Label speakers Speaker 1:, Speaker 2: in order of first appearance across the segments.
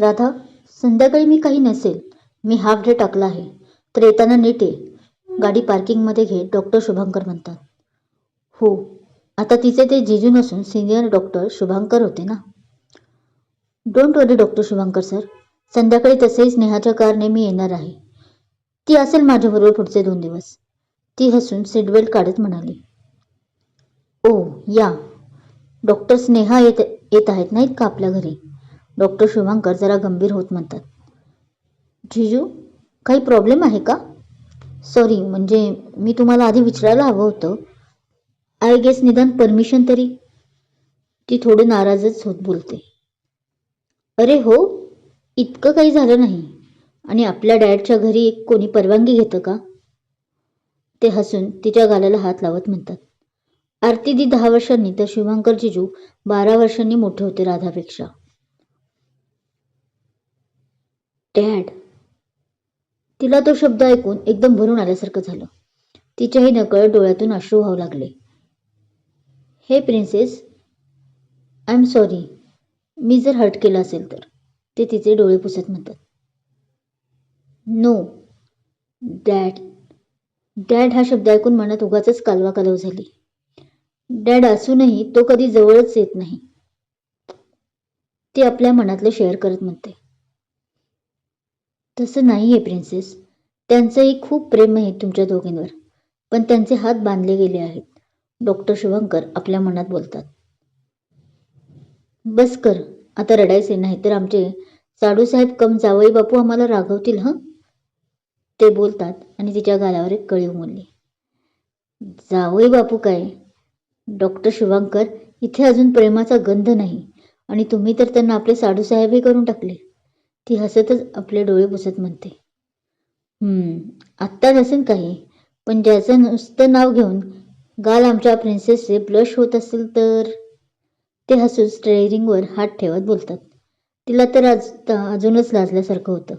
Speaker 1: राधा संध्याकाळी मी काही नसेल. मी हाफ डे टाकला आहे. तर येताना नीट ये. गाडी पार्किंगमध्ये घे डॉक्टर शुभंकर म्हणतात. हो आता तिचे ते जिजू नसून सिनियर डॉक्टर शुभंकर होते ना? Don't worry doctor Shubhankar sir संध्याकाळी तसेही स्नेहाच्या कारने मी येणार आहे. ती असेल माझ्याबरोबर पुढचे दोन दिवस. ती हसून सीटबेल्ट काढत म्हणाली. ओ या. डॉक्टर स्नेहा येत येत आहेत नाहीत का आपल्या घरी? डॉक्टर शुभंकर जरा गंभीर होत म्हणतात. जिजू काही प्रॉब्लेम आहे का? सॉरी म्हणजे मी तुम्हाला आधी विचारायला हवं होतं. आय गेस निदान परमिशन तरी. ती थोडी नाराजच होत बोलते. अरे हो इतकं काही झालं नाही. आणि आपल्या डॅडच्या घरी एक कोणी परवानगी घेतं का? ते हसून तिच्या गालाला हात लावत म्हणतात. आरती दी दहा वर्षांनी तर शुभंकर जिजू बारा वर्षांनी मोठे होते राधापेक्षा. डॅड. तिला तो शब्द ऐकून एकदम भरून आल्यासारखं झालं. तिच्याही नकळ डोळ्यातून अश्रू व्हावू लागले. हे प्रिन्सेस आय एम सॉरी मी जर हर्ट केलं असेल तर ते तिचे डोळे पुसत म्हणतात. नो डॅड डॅड हा शब्द ऐकून मनात उगाच कालवा कालव झाली. डॅड असूनही तो कधी जवळच येत नाही. ते आपल्या मनातलं शेअर करत म्हणते. तसं नाही आहे प्रिन्सेस त्यांचंही खूप प्रेम आहे तुमच्या दोघींवर. पण त्यांचे हात बांधले गेले आहेत. डॉक्टर शुभंकर आपल्या मनात बोलतात. बस कर आता रडायचे नाही तर आमचे साडूसाहेब कम जावई बापू आम्हाला रागवतील हं? ते बोलतात आणि तिच्या गालावर एक कळी उमलली. जावई बापू काय? डॉक्टर शुभंकर इथे अजून प्रेमाचा गंध नाही. आणि तुम्ही तर त्यांना आपले साडूसाहेबही करून टाकले. ती हसतच आपले डोळे पुसत म्हणते. आत्ता नसेन काही पण ज्याचं नुसतं नाव घेऊन गाल आमच्या प्रिन्सेसचे ब्लश होत असेल तर? ते हसून स्टेअरिंगवर हात ठेवत बोलतात. तिला तर आज अजूनच लाजल्यासारखं होतं.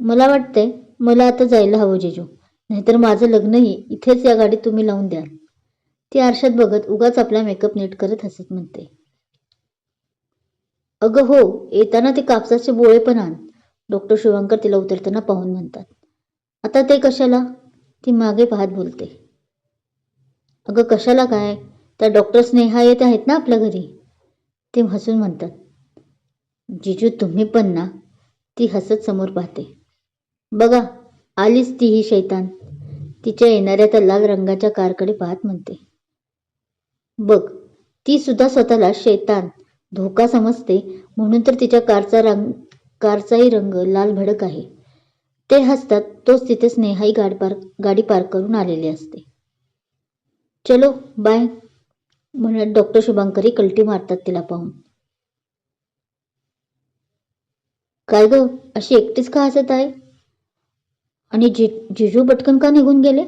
Speaker 1: मला वाटतंय मला आता जायला हवं जेजू नाहीतर माझं लग्नही इथेच या गाडीत तुम्ही लावून द्याल. ती आरशात बघत उगाच आपला मेकअप नीट करत हसत म्हणते. अगं हो येताना ते कापसाचे बोळे पण आण. डॉक्टर शुभंकर तिला उतरताना पाहून म्हणतात. आता ते कशाला? ती मागे पाहत बोलते. अगं कशाला काय? त्या डॉक्टर स्नेहा येत आहेत ना आपल्या घरी? ते हसून म्हणतात. जिजू तुम्ही पण ना? ती हसत समोर पाहते. बघा आलीच ती ही शैतान. तिच्या येणाऱ्या त्या लाल रंगाच्या कारकडे पाहत म्हणते. बघ ती सुद्धा स्वतःला शैतान. धोका समजते म्हणून तर तिच्या कारचा रंग कारचाही रंग लाल भडक आहे. ते हसतात तोच तिथे स्नेहाई गाडी पार्क गाडी पार्क करून आलेली असते. चलो बाय म्हणत डॉक्टर शुभांकरी कलटी मारतात तिला पाहून. काय ग अशी एकटीच का हसत आहे? आणि जि जिजू पटकन का निघून गेले?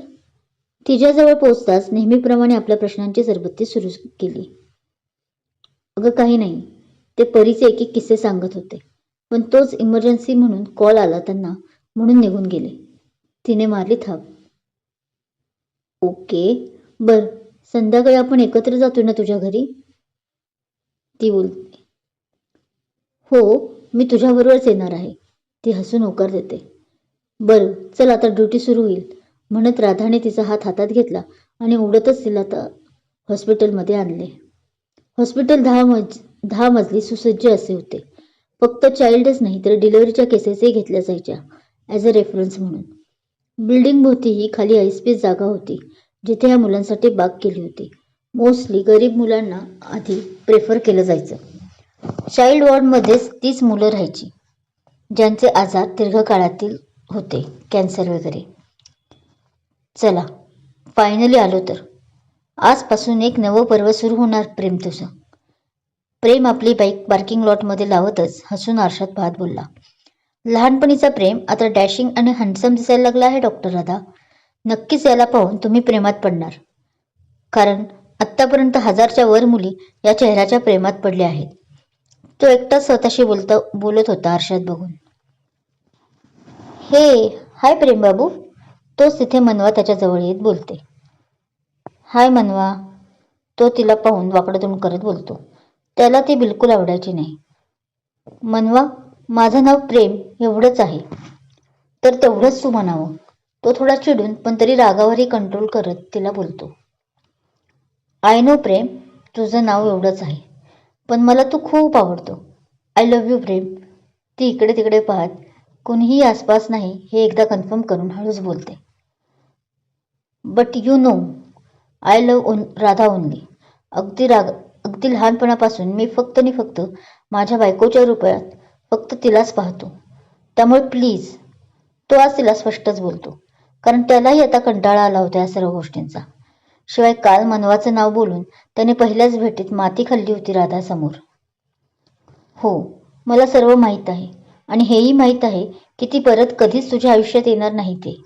Speaker 1: तिच्याजवळ पोचताच नेहमीप्रमाणे आपल्या प्रश्नांची सरबत्ती सुरू केली. अगं काही नाही. ते परीचे एक एक किस्से सांगत होते. पण तोच इमर्जन्सी म्हणून कॉल आला त्यांना म्हणून निघून गेले. तिने मारली थाप. ओके. बर संध्याकाळी आपण एकत्र जातो ना तुझ्या घरी? ती बोलते हो मी तुझ्याबरोबरच येणार आहे. ती हसून होकार देते. बरं चल आता ड्युटी सुरू होईल. म्हणत राधाने तिचा हात हातात घेतला आणि उडतच तिला आता हॉस्पिटलमध्ये आणले. हॉस्पिटल दहा मज दहा मजली सुसज्ज असे होते. फक्त चाइल्डच नाही तर डिलिव्हरीच्या केसेसही घेतल्या जायच्या ॲज अ रेफरन्स म्हणून. बिल्डिंग भोवती ही खाली ऐसपीस जागा होती जिथे या मुलांसाठी बाग केली होती. मोस्टली गरीब मुलांना आधी प्रेफर केलं जायचं. चाइल्ड वॉर्डमध्येच तीच मुलं राहायची ज्यांचे आजार दीर्घकाळातील होते कॅन्सर वगैरे. चला फायनली आलो तर. आजपासून एक नवं पर्व सुरू होणार प्रेम तुझं. प्रेम आपली बाईक पार्किंग लॉटमध्ये लावतच हसून आरशात पाहत बोलला. लहानपणीचा प्रेम आता डॅशिंग आणि हँडसम दिसायला लागला आहे डॉक्टर राधा. नक्कीच याला पाहून तुम्ही प्रेमात पडणार. कारण आत्तापर्यंत हजारच्या वर मुली या चेहऱ्याच्या प्रेमात पडल्या आहेत. तो एकटाच स्वतःशी बोलता बोलत होता आरशात बघून. हे हाय प्रेम बाबू तोच तिथे मनवा त्याच्याजवळ येत बोलते. हाय मनवा तो तिला पाहून वाकडतून करत बोलतो. त्याला ती बिलकुल आवडायची नाही. मनवा माझं नाव प्रेम एवढंच आहे. तर तेवढंच तू म्हणावं. तो थोडा चिडून पण तरी रागावरही कंट्रोल करत तिला बोलतो. आय नो प्रेम तुझं नाव एवढंच आहे. पण मला तू खूप आवडतो. I love you Prem. ती इकडे तिकडे पाहत कोणीही आसपास नाही हे एकदा कन्फर्म करून हळूच बोलते. But you know I love own Radha only अगदी राग अगदी लहानपणापासून मी फक्त आणि फक्त माझ्या बायकोच्या रूपात फक्त तिलाच पाहतो. त्यामुळे प्लीज तो आज तिला स्पष्टच बोलतो. कारण त्यालाही आता कंटाळा आला होता या सर्व गोष्टींचा. शिवाय काल मनवाचं नाव बोलून त्याने पहिल्याच भेटीत माती खाल्ली होती राधासमोर. हो मला सर्व माहीत आहे. आणि हेही माहीत आहे की ती परत कधीच तुझ्या आयुष्यात येणार नाही ते.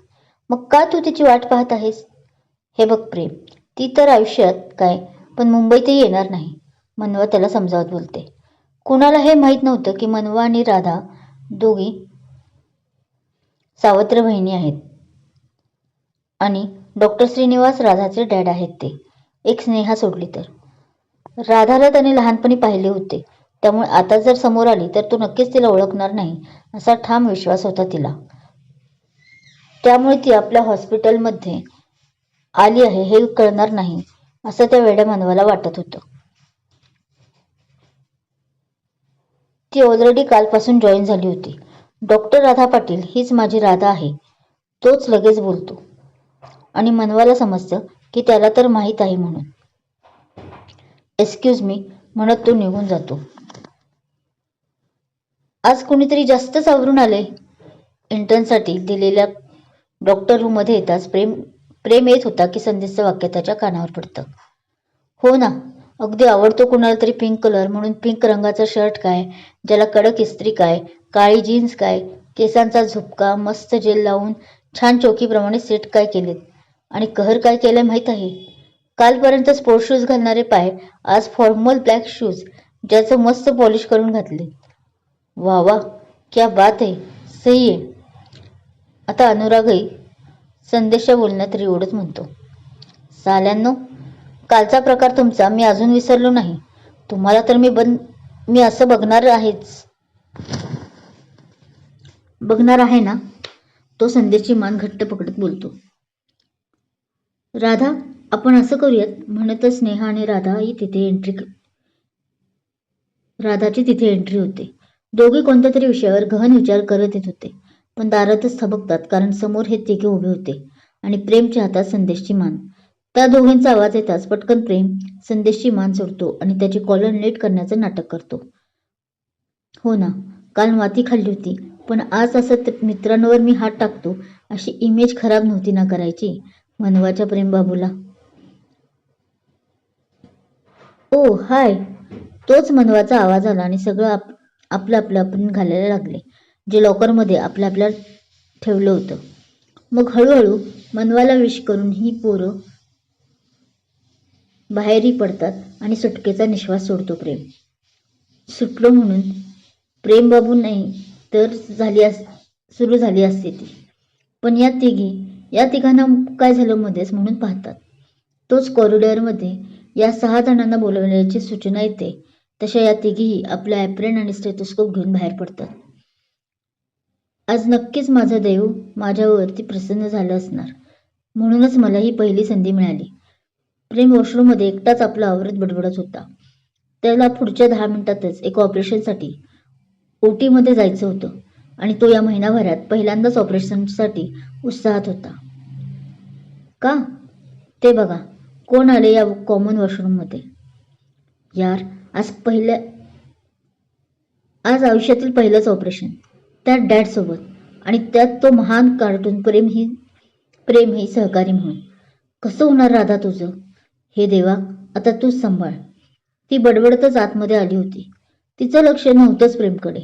Speaker 1: मग का तू तिची वाट पाहत आहेस? हे बघ प्रेम ती तर आयुष्यात काय पण मुंबईतही येणार नाही मनवा त्याला समजावत बोलते. कुणाला हे माहीत नव्हतं की मनवा आणि राधा दोघी सावत्र बहिणी आहेत. आणि डॉक्टर श्रीनिवास राधाचे डॅड आहेत ते. एक स्नेहा सोडली तर. राधाला त्याने लहानपणी पाहिले होते. त्यामुळे आता जर समोर आली तर तो नक्कीच तिला ओळखणार नाही असा ठाम विश्वास होता तिला. त्यामुळे ती आपल्या हॉस्पिटलमध्ये आली आहे हे कळणार नाही असं त्या वेड्या मानवाला वाटत होतं. ती ऑलरेडी कालपासून जॉईन झाली होती. डॉक्टर राधा पाटील हीच माझी राधा आहे तोच लगेच बोलतो. आणि मनवाला समजतं की त्याला तर माहीत आहे म्हणून. एक्सक्यूज मी म्हणत तो निघून जातो. आज कोणीतरी जास्तच आवरून आले. इंटर्नसाठी दिलेल्या डॉक्टर रूममध्ये येताच प्रेम प्रेम येत होता की संदेशचं वाक्य त्याच्या कानावर पडतं. हो ना अगदी आवडतो कुणाला तरी पिंक कलर म्हणून पिंक रंगाचा शर्ट काय ज्याला कडक इस्त्री काय काळी जीन्स काय केसांचा झुपका मस्त जेल लावून छान चौकीप्रमाणे सेट काय केलेत. आणि कहर काय केलंय माहीत आहे? कालपर्यंत स्पोर्ट शूज घालणारे पाय आज फॉर्मल ब्लॅक शूज ज्याचं मस्त पॉलिश करून घातले. वा वा क्या बात आहे सही आहे. आता अनुरागही संदेशा बोलण्यात रिवडच म्हणतो. साल्यांनो कालचा प्रकार तुमचा मी अजून विसरलो नाही. तुम्हाला तर मी बन मी असं बघणार आहेच. बघणार आहे ना? तो संदेशची मान घट्ट पकडत बोलतो. राधा आपण असं करूयात म्हणतच स्नेहा आणि राधा ही तिथे एंट्री राधाची तिथे एंट्री होते. दोघे कोणत्या तरी विषयावर गहन विचार करत येत होते. पण दारातच थबकतात कारण समोर हे तिघे उभे होते आणि प्रेमच्या हातात संदेशची मान. त्या दोघींचा आवाज येताच पटकन प्रेम संदेशची मान सोडतो आणि त्याची कॉलर नीट करण्याचं नाटक करतो. हो ना काल माती खाल्ली होती पण आज असं मित्रांवर मी हात टाकतो अशी इमेज खराब नव्हती ना करायची? मनवाच्या प्रेमबाबूला. ओ हाय. तोच मनवाचा आवाज आला आणि सगळं आप आपलं आपलं आपण घालायला लागले. जे लॉकरमध्ये आपलं आपल्या ठेवलं होतं. मग हळूहळू मनवाला विश करून ही पोरं बाहेरही पडतात आणि सुटकेचा निश्वास सोडतो प्रेम. सुटलो म्हणून प्रेम बाबू नाही तर झाली अस सुरू झाली असते ती. पण या तिघी या तिघांना काय झालं मध्येच म्हणून पाहतात. तोच कॉरिडॉरमध्ये या सहा जणांना बोलवण्याची सूचना येते. तशा या तिघीही आपल्या ॲप्रेन आणि स्टेथोस्कोप घेऊन बाहेर पडतात. आज नक्कीच माझा देव माझ्यावरती प्रसन्न झालं असणार. म्हणूनच मला ही पहिली संधी मिळाली. प्रेम वॉशरूममध्ये एकटाच आपला आवरत बडबडत होता. त्याला पुढच्या दहा मिनिटातच एका ऑपरेशनसाठी ओटीमध्ये जायचं होतं आणि तो या महिनाभरात पहिल्यांदाच ऑपरेशनसाठी उत्साहात होता. का? ते बघा कोण आले या कॉमन वॉशरूममध्ये यार आज पहिल्या आज आयुष्यातील पहिलंच ऑपरेशन त्या डॅडसोबत आणि त्यात तो महान कार्टून प्रेम ही प्रेम ही सहकारी म्हणून. कसं होणार राधा तुझं? हे देवा आता तूच सांभाळ. ती बडबडतच आतमध्ये आली होती. तिचं लक्ष नव्हतंच प्रेमकडे.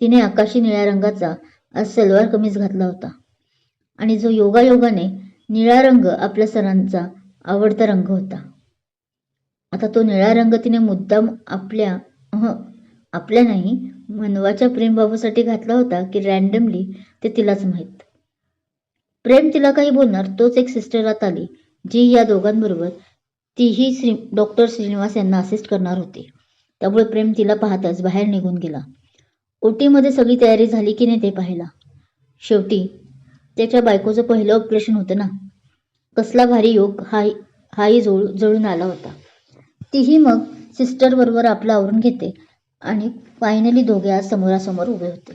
Speaker 1: तिने आकाशी निळ्या रंगाचा आज सलवार कमीज घातला होता. आणि जो योगायोगाने निळा रंग आपल्या सरांचा आवडता रंग होता. आता तो निळा रंग तिने मुद्दाम आपल्या अह आपल्या नाही मनवाच्या प्रेमबाबूसाठी घातला होता की रॅन्डमली ते तिलाच माहीत. प्रेम तिला काही बोलणार तोच एक सिस्टर आत आली जी या दोघांबरोबर तीही श्री डॉक्टर श्रीनिवास यांना असिस्ट करणार होती. त्यामुळे प्रेम तिला पाहताच बाहेर निघून गेला. ओटीमध्ये सगळी तयारी झाली की नाही ते पाहिला. शेवटी त्याच्या बायकोचं पहिलं ऑपरेशन होतं ना. कसला भारी योग हाही हाही जुळ जुळून आला होता. तीही मग सिस्टर बरोबर आपलं आवरून घेते. आणि फायनली दोघे आज समोरासमोर उभे होते.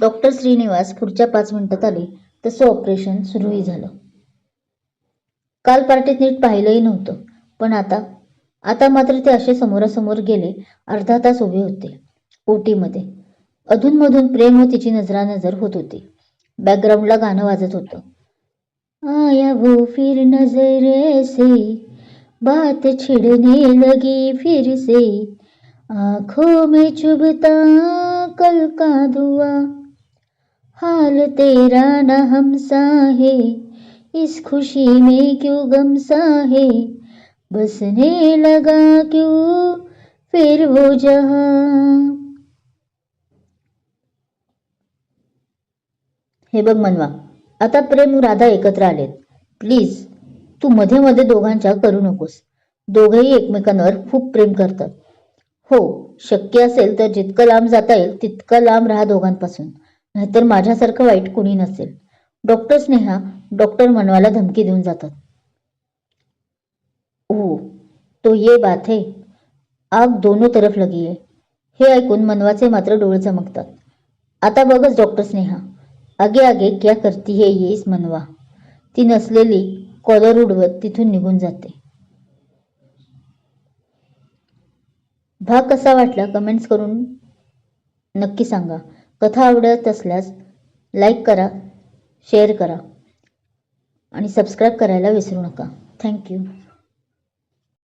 Speaker 1: डॉक्टर श्रीनिवास पुढच्या पाच मिनिटात आले तसं ऑपरेशन सुरूही झालं. काल पार्टीत नीट पाहिलंही नव्हतं पण आता आता मात्र ते असे समोरासमोर गेले अर्धा तास उभे होते. ओटीमध्ये. अधूनमधून प्रेम व तिची नजरानजर होत होती. बॅकग्राऊंडला गाणं वाजत होतं. आया वो फिर नजरे से बात छिड़ने लगी फिर से. आंखों में चुभता कल का धुआ। हाल तेरा न हमसा है इस खुशी में क्यों गम सा है? बसने लगा क्यों फिर वो जहां? हे बघ मनवा आता प्रेम राधा एकत्र आलेत. प्लीज तू मध्ये मध्ये दोघांच्या करू नकोस. दोघेही एकमेकांवर खूप प्रेम करतात. हो शक्य असेल तर जितकं लांब जाता येईल तितकं लांब राहा दोघांपासून. नाहीतर माझ्यासारखं वाईट कुणी नसेल. डॉक्टर स्नेहा डॉक्टर मनवाला धमकी देऊन जातात. ओ तो ये बात है. आग दोनों तरफ लगी है. हे ऐकून मनवाचे मात्र डोळे चमकतात. आता बघच डॉक्टर स्नेहा. आगे आगे क्या करती है येस मनवा? ती नसलेली कॉलर उडवत तिथून निघून जाते. भाग कसा वाटला कमेंट्स करून नक्की सांगा. कथा आवडत असल्यास लाईक करा शेअर करा आणि सबस्क्राईब करायला विसरू नका. थँक्यू